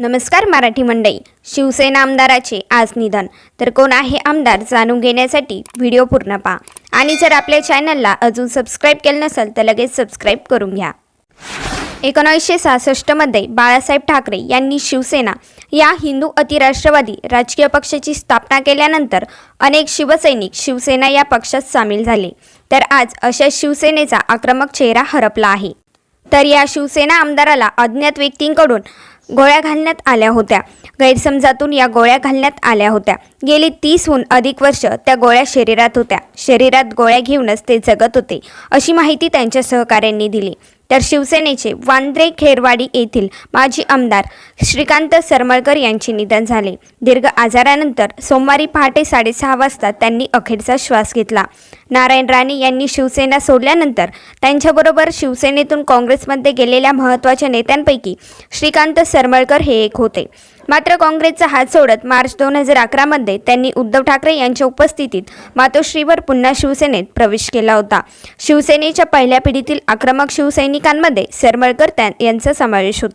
नमस्कार मराठी मंडई शिवसेना आमदाराचे आज निधन. तर कोण आहे आमदार जाणून घेण्यासाठी व्हिडिओ पूर्ण पहा. आणि जर आपल्या चॅनलला अजून सबस्क्राईब केलं नसेल तर लगेच सबस्क्राईब करून घ्या. एकोणीसशे सहासष्टमध्ये बाळासाहेब ठाकरे यांनी शिवसेना या हिंदू अतिराष्ट्रवादी राजकीय पक्षाची स्थापना केल्यानंतर अनेक शिवसैनिक शिवसेना या पक्षात सामील झाले. तर आज अशा शिवसेनेचा आक्रमक चेहरा हरपला आहे. तर या शिवसेना आमदाराला अज्ञात व्यक्तींकडून गोळ्या घालण्यात आल्या होत्या. गैरसमजातून या गोळ्या घालण्यात आल्या होत्या. गेली तीसहून अधिक वर्ष त्या गोळ्या शरीरात होत्या. शरीरात गोळ्या घेऊनच ते जगत होते अशी माहिती त्यांच्या सहकाऱ्यांनी दिली. तर शिवसेनेचे वांद्रे खेरवाडी येथील माजी आमदार श्रीकांत सरमळकर यांचे निधन झाले. दीर्घ आजारानंतर सोमवारी पहाटे साडेसहा वाजता त्यांनी अखेरचा श्वास घेतला. नारायण राणे यांनी शिवसेना सोडल्यानंतर त्यांच्याबरोबर शिवसेनेतून काँग्रेसमध्ये गेलेल्या महत्त्वाच्या नेत्यांपैकी श्रीकांत सरमळकर हे एक होते. मात्र काँग्रेसचा हात सोडत मार्च दोन हजार अकरामध्ये त्यांनी उद्धव ठाकरे यांच्या उपस्थितीत मातोश्रीवर पुन्हा शिवसेनेत प्रवेश केला होता. शिवसेनेच्या पहिल्या पिढीतील आक्रमक सैनिकांमध्ये सरमळकर त्या यांचा समावेश होता.